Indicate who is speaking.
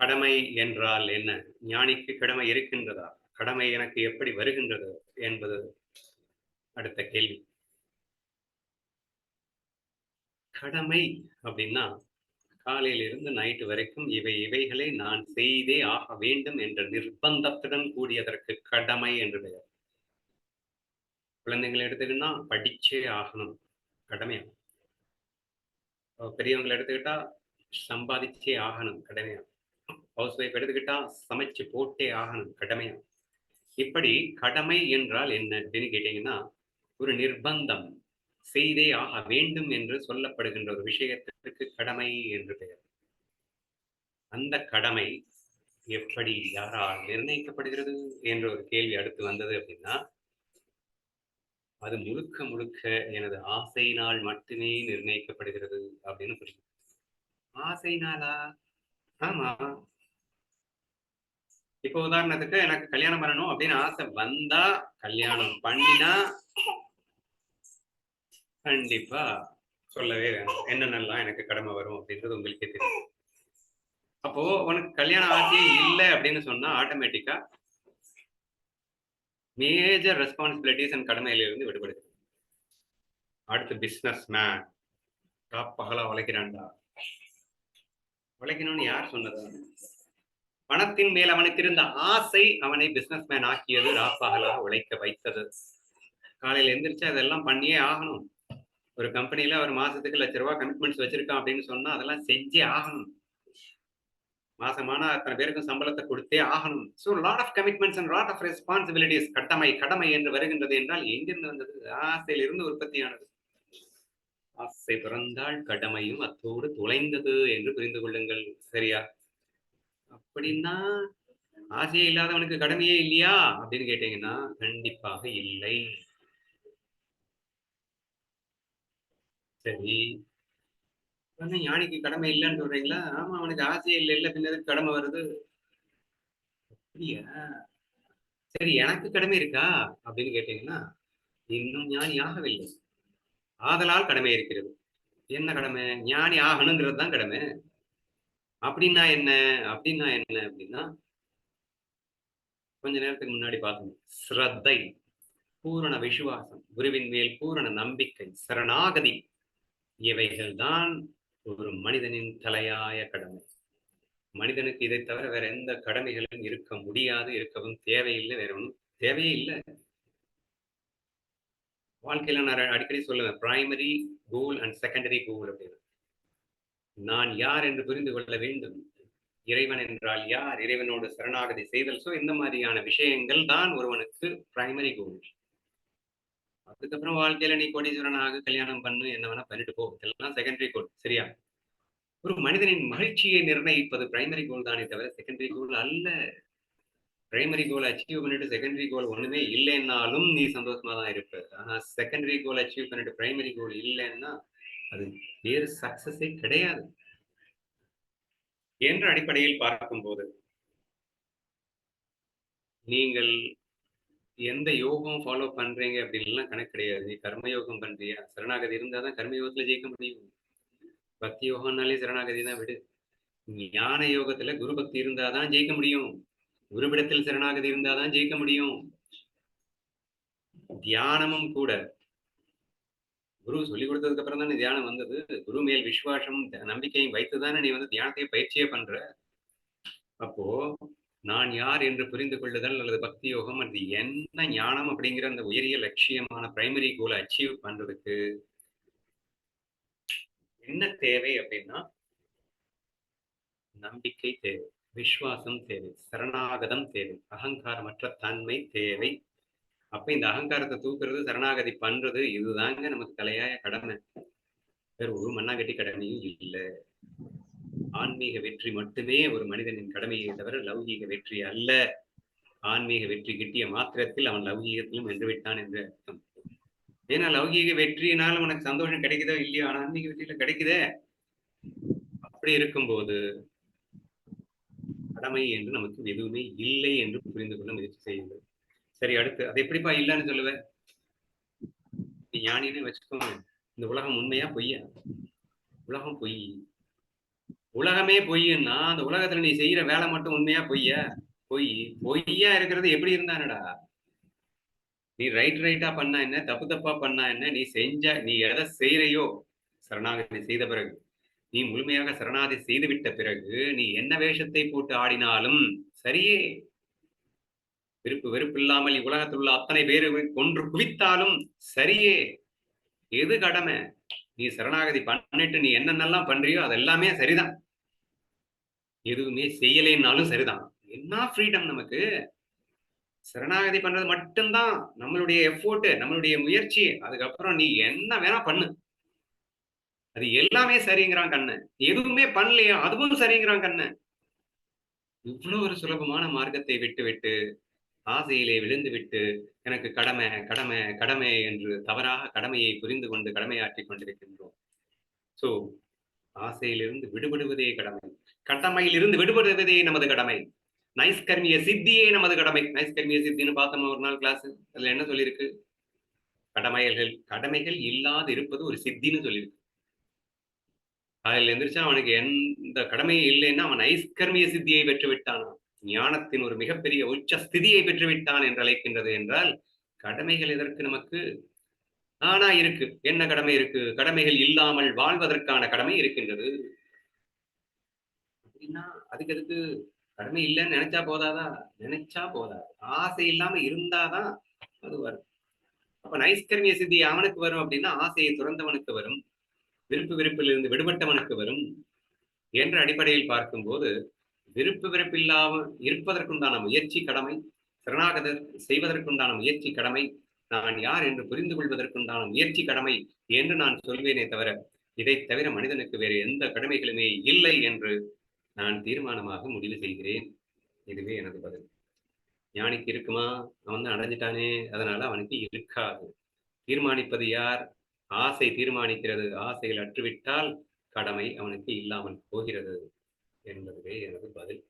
Speaker 1: கடமை என்றால் என்ன? ஞானிக்கு கடமை இருக்கின்றதா? கடமை எனக்கு எப்படி வருகின்றது என்பது அடுத்த கேள்வி. கடமை அப்படின்னா காலையிலிருந்து நைட்டு வரைக்கும் இவை இவைகளை நான் செய்தே ஆக வேண்டும் என்ற நிர்பந்தத்துடன் கூடியதற்கு கடமை என்று பெயர். குழந்தைங்களை எடுத்துக்கிட்டா படிச்சே ஆகணும். கடமையா பெரியவங்களை எடுத்துக்கிட்டா சம்பாதிச்சே ஆகணும். கடமையா ஹவுஸ் ஒய்ஃப் எடுத்துக்கிட்டா சமைச்சு போட்டே ஆகணும் கடமையா? இப்படி கடமை என்றால் என்ன அப்படின்னு கேட்டீங்கன்னா ஒரு நிர்பந்தம். செய்தே ஆக வேண்டும் என்று சொல்லப்படுகின்ற ஒரு விஷயத்திற்கு கடமை என்று பெயர். அந்த கடமை எப்படி யாரால் நிர்ணயிக்கப்படுகிறது என்ற ஒரு கேள்வி அடுத்து வந்தது அப்படின்னா அது முழுக்க முழுக்க எனது ஆசையினால் மட்டுமே நிர்ணயிக்கப்படுகிறது அப்படின்னு புரியும் ஆசைனாலா ஆமா. இப்போ உதாரணத்துக்கு எனக்கு கல்யாணம் பண்ணணும் அப்படின்னு ஆசை வந்தா கல்யாணம் பண்ணினா கண்டிப்பா சொல்லவே வேணும். என்னென்னலாம் எனக்கு கடமை வரும் அப்படின்றது உங்களுக்கே தெரியும். அப்போ உனக்கு கல்யாணம் ஆசையே இல்லை அப்படின்னு சொன்னா ஆட்டோமேட்டிக்கா மேஜர் ரெஸ்பான்சிபிலிட்டிஸ் அண்ட் கடமையிலிருந்து விடுபடுது அடுத்து பிஸ்னஸ் மேன் டாப் பகலா உழைக்கிறான்டா. உழைக்கணும்னு யார் சொன்னதா? பணத்தின் மேல் அவனுக்கு இருந்த ஆசை அவனை பிசினஸ் மேன் ஆக்கியது ராப்பகலாக உழைக்க வைத்தது. காலையில எந்திரிச்சு அதெல்லாம் பண்ணியே ஆகணும். ஒரு கம்பெனியில் ஒரு மாசத்துக்கு லட்ச ரூபாய் கமிட்மெண்ட்ஸ் வச்சிருக்கான் அப்படின்னு சொன்னா அதெல்லாம் செஞ்சே ஆகணும். மாசமான அத்தனை பேருக்கும் சம்பளத்தை கொடுத்தே ஆகணும். So lot of commitments and lot of responsibilities கடமை கடமை என்று வருகின்றது என்றால் எங்கிருந்து வந்தது? ஆசையிலிருந்து உற்பத்தியானது. ஆசை பிறந்தால் கடமையும் அத்தோடு தொலைந்தது என்று புரிந்து கொள்ளுங்கள். சரியா? அப்படின்னா ஆசையே இல்லாதவனுக்கு கடமையே இல்லையா? அப்படின்னு கேட்டீங்கன்னா கண்டிப்பாக இல்லை. சரி. ஞானிக்கு கடமை இல்லைன்னு சொல்றீங்களா? ஆமா அவனுக்கு ஆசையே இல்லை. இல்ல பின்னது கடமை வருது? அப்படியா? சரி எனக்கு கடமை இருக்கா? அப்படின்னு கேட்டீங்கன்னா இன்னும் ஞானி ஆகவில்லை. ஆதலால் கடமை இருக்கிறது. என்ன கடமை? ஞானி ஆகணுங்கிறது தான் கடமை. அப்படின்னா என்ன? அப்படின்னா என்ன அப்படின்னா கொஞ்ச நேரத்துக்கு முன்னாடி பார்த்தோம். ஸ்ரத்தை பூரண விசுவாசம் குருவின் மேல் பூரண நம்பிக்கை சரணாகதி. இவைகள் தான் ஒரு மனிதனின் தலையாய கடமை. மனிதனுக்கு இதை தவிர வேற எந்த கடமைகளும் இருக்க முடியாது இருக்கவும் தேவையில்லை வேற ஒன்றும் தேவையே இல்லை. வாழ்க்கையில நான் அடிக்கடி சொல்லுவேன் primary goal and secondary goal அப்படின்னு. நான் யார் என்று புரிந்து கொள்ள வேண்டும். இறைவன் என்றால் யார்? இறைவனோடு சரணாகதி செய்தல். சோ இந்த மாதிரியான விஷயங்கள் தான் ஒருவனுக்கு பிரைமரி கோல் அதுக்கப்புறம் வாழ்க்கையில நீ கோடீஸ்வரனாக கல்யாணம் பண்ணு என்ன வேணா பண்ணிட்டு போ. இதெல்லாம் செகண்டரி கோல் சரியா? ஒரு மனிதனின் மகிழ்ச்சியை நிர்ணயிப்பது பிரைமரி கோல் தானே தவிர செகண்டரி கோல் அல்ல. பிரைமரி கோல் அச்சீவ் பண்ணிட்டு செகண்டரி கோல் ஒண்ணுமே இல்லைன்னாலும் நீ சந்தோஷமா தான் இருப்ப. ஆனா செகண்டரி கோல் அச்சீவ் பண்ணிட்டு பிரைமரி கோல் இல்லைன்னா அது வேறு சக்சஸே கிடையாது. என்ற அடிப்படையில் பார்க்கும்போது நீங்கள் எந்த யோகம் ஃபாலோ பண்றீங்க அப்படின்லாம் கணக்கு கிடையாது. நீ கர்மயோகம் பண்றியா? சரணாகதி இருந்தாதான் தான் கர்மயோகத்துல ஜெயிக்க முடியும். பக்தி யோகம்னாலே சரணாகதி தான் விடு. ஞான யோகத்துல குரு பக்தி இருந்தாதான் ஜெயிக்க முடியும். குருவிடத்தில் சரணாகதி இருந்தாதான் ஜெயிக்க முடியும். தியானமும் கூட குரு சொல்லி கொடுத்ததுக்கு அப்புறம் தானே தியானம் வந்தது. குரு மேல் விசுவாசம் நம்பிக்கையும் வைத்துதானே நீ வந்து தியானத்தை பயிற்சியே பண்ற. அப்போ நான் யார் என்று புரிந்து கொள்ளுதல் அல்லது பக்தி யோகம் அல்லது என்ன ஞானம் அப்படிங்கிற அந்த உயரிய லட்சியமான பிரைமரி கோலை அச்சீவ் பண்றதுக்கு என்ன தேவை அப்படின்னா நம்பிக்கை தேவை விஸ்வாசம் தேவை சரணாகதம் தேவை அகங்காரமற்ற தன்மை தேவை அப்ப இந்த அகங்காரத்தை தூக்குறது சரணாகதி பண்றது இதுதாங்க நமக்கு தலையாய கடமை. வேற ஒரு மண்ணாங்கட்டி கடமையும் இல்லை. ஆன்மீக வெற்றி மட்டுமே ஒரு மனிதனின் கடமையை தவிர லௌகீக வெற்றி அல்ல. ஆன்மீக வெற்றி கிட்டிய மாத்திரத்தில் அவன் லௌகீகத்திலும் வென்று விட்டான் என்று அர்த்தம். ஏன்னா லௌகீக வெற்றியினால் உனக்கு சந்தோஷம் கிடைக்குதோ இல்லையோ? ஆனா ஆன்மீக வெற்றியில கிடைக்குதே. அப்படி இருக்கும்போது கடமை என்று நமக்கு எதுவுமே இல்லை என்று புரிந்து கொள்ள முயற்சி செய்யுங்கள். சரி அடுத்து. அது எப்படிப்பா இல்லைன்னு சொல்லுவேன் நீ ஞானின்னு வச்சுக்கோங்க. இந்த உலகம் உண்மையா பொய்யா? உலகம் பொய். உலகமே பொய்ன்னா அந்த உலகத்துல நீ செய்யற வேலை மட்டும் உண்மையா பொய்யா? பொய். பொய்யா இருக்கிறது எப்படி இருந்தானடா? நீ ரைட் ரைட்டா பண்ணா என்ன? தப்பு தப்பா பண்ணா என்ன? நீ செஞ்ச நீ எதை செய்யறையோ? சரணாகதி செய்த பிறகு. நீ முழுமையாக சரணாகதி செய்துவிட்ட பிறகு நீ என்ன வேஷத்தை போட்டு ஆடினாலும் சரியே. விருப்பு வெறுப்பு இல்லாமல் இவ்வுலகத்தில் உள்ள அத்தனை பேர் கொன்று குவித்தாலும் சரியே. எது கடமை? நீ சரணாகதி பண்ணிட்டு நீ என்னென்னலாம் பண்றியோ அது எல்லாமே சரிதான். எதுவுமே செய்யலைன்னாலும் சரிதான். என்ன ஃப்ரீடம் நமக்கு? சரணாகதி பண்றது மட்டும்தான் நம்மளுடைய எஃபோர்ட் நம்மளுடைய முயற்சி. அதுக்கப்புறம் நீ என்ன வேணா பண்ணு. அது எல்லாமே சரிங்கிறான் கண்ணு. எதுவுமே பண்ணலையா அதுவும் சரிங்கிறான் கண்ணு. இவ்வளவு ஒரு சுலபமான மார்க்கத்தை விட்டு விட்டு ஆசையிலே விழுந்து விட்டு எனக்கு கடமை கடமை கடமை என்று தவறாக கடமையை புரிந்து கொண்டு கடமையாற்றி கொண்டிருக்கின்றோம். சோ ஆசையிலிருந்து விடுபடுவதே கடமை. கடமையிலிருந்து விடுபடுவதே நமது கடமை. நைஸ்கர்மிய சித்தியே நமது கடமை. நைஸ்கர்மிய சித்தின்னு பார்த்தோம் ஒரு நாள் கிளாஸ் அதுல என்ன சொல்லியிருக்கு? கடமைகள் கடமைகள் இல்லாது இருப்பது ஒரு சித்தின்னு சொல்லியிருக்கு. அதில் எந்திரிச்சா அவனுக்கு எந்த கடமையும் இல்லைன்னா அவன் ஐஸ்கர்மிய சித்தியை பெற்று விட்டானா ஞானத்தின் ஒரு மிகப்பெரிய உச்ச ஸ்திதியை பெற்றுவிட்டான் என்று அழைக்கின்றது என்றால் கடமைகள் எதற்கு நமக்கு? ஆனா இருக்கு. என்ன கடமை இருக்கு? கடமைகள் இல்லாமல் வாழ்வதற்கான கடமை இருக்கின்றது. அப்படின்னா அதுக்கு அதுக்கு கடமை இல்லைன்னு நினைச்சா போதாதா? நினைச்சா போதாது. ஆசை இல்லாம இருந்தாதான் அது வரும். அப்ப நைஸ்கர்மிய சித்தி அவனுக்கு வரும் அப்படின்னா ஆசையை துறந்தவனுக்கு வரும். விருப்பு விருப்பிலிருந்து விடுபட்டவனுக்கு வரும். என்ற அடிப்படையில் பார்க்கும்போது விருப்பு விருப்பில்லாமல் இருப்பதற்குண்டான முயற்சி கடமை சரணாகதர் செய்வதற்குண்டான முயற்சி கடமை நான் யார் என்று புரிந்து கொள்வதற்குண்டான முயற்சி கடமை என்று நான் சொல்வேனே தவிர இதை தவிர மனிதனுக்கு வேறு எந்த கடமைகளுமே இல்லை என்று நான் தீர்மானமாக முடிவு செய்கிறேன். இதுவே எனது பதில். ஞானிக்கு இருக்குமா? அவன் தான் அடைஞ்சிட்டானே. அதனால அவனுக்கு இருக்காது. தீர்மானிப்பது யார்? ஆசை தீர்மானிக்கிறது. ஆசையில் அற்றுவிட்டால் கடமை அவனுக்கு இல்லாமல் போகிறது. என்பதுவே எனது பதில்